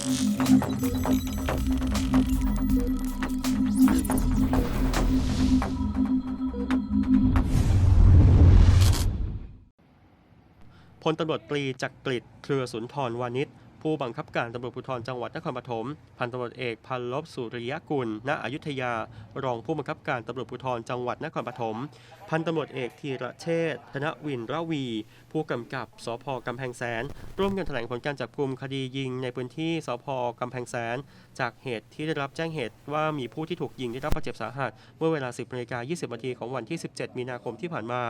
พลตำรวจตรีจักริดเครือสุนทรวานิช ผู้บังคับการตำรวจภูธรจังหวัดนครปฐมพันตำรวจเอกพันลบสุริยกุล ณอยุธยา รองผู้บังคับการตำรวจภูธรจังหวัดนครปฐมพันตำรวจเอกธีระเชษฐ์ธนวินระวี ผู้กำกับสพกำแพงแสน ร่วมกันแถลงผลการจับกลุ่มคดียิงในพื้นที่สพกำแพงแสน จากเหตุที่ได้รับแจ้งเหตุว่ามีผู้ที่ถูกยิงได้รับบาดเจ็บสาหัส เมื่อเวลา 10นาฬิกา20นาทีของวันที่ 17 มีนาคมที่ผ่านมา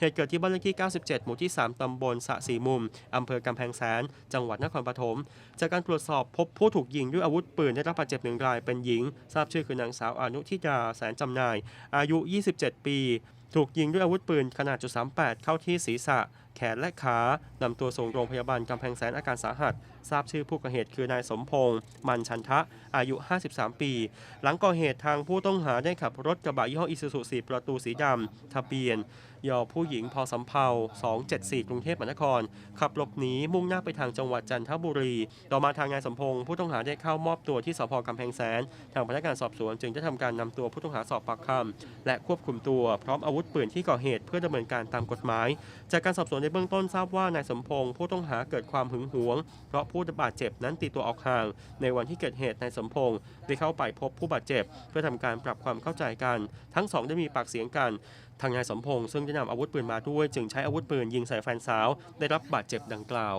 เหตุเกิดที่บ้านเลขที่ 97 หมู่ที่ 3 ตำบลสะสีมุมอำเภอกำแพงแสน จังหวัดนครปฐมจากการตรวจสอบพบผู้ถูกยิงด้วยอาวุธปืนได้รับบาดเจ็บหนึ่งรายเป็นหญิง ทราบชื่อคือนางสาวอนุทิดาแสนจำนาย อายุ 27 ปี ถูกยิงด้วยอาวุธปืนขนาดจุด38 เข้าที่ศีรษะ แขนและขานำตัวส่งโรงพยาบาลกำแพงแสนอาการสาหัส ทราบชื่อผู้ก่อเหตุคือนายสมพงษ์มันชันทะ อายุ 53 ปี หลังก่อเหตุทางผู้ต้องหาได้ขับรถกระบะยี่ห้ออิซูซูสีประตูสีดำทะเบียนยอผู้หญิงพอสำเภา274 กรุงเทพมหานคร ขับหลบหนีมุ่งหน้าไปทางจังหวัดจันทบุรี ต่อมาทางนายสมพงษ์ผู้ต้องหาได้เข้ามอบตัวที่สพกำแพงแสน ทางพนักงานสอบสวนจึงได้ทำการนำตัวผู้ต้องหาสอบปากคำและควบคุมตัวพร้อมอาวุธุธปืนที่ก่อเหตุเพื่อดำเนินการตามกฎหมาย จากการสอบสวนในเบื้องต้นทราบว่านายสมพงษ์ผู้ต้องหาเกิดความหึงหวง เพราะผู้บาดเจ็บนั้นตีตัวออกห่าง ในวันที่เกิดเหตุนายสมพงษ์ได้เข้าไปพบผู้บาดเจ็บ เพื่อทำการปรับความเข้าใจกัน ทั้งสองได้มีปากเสียงกันทางนายสมพงษ์ซึ่งได้นำอาวุธปืนมาด้วย จึงใช้อาวุธปืนยิงใส่แฟนสาว ได้รับบาดเจ็บดังกล่าว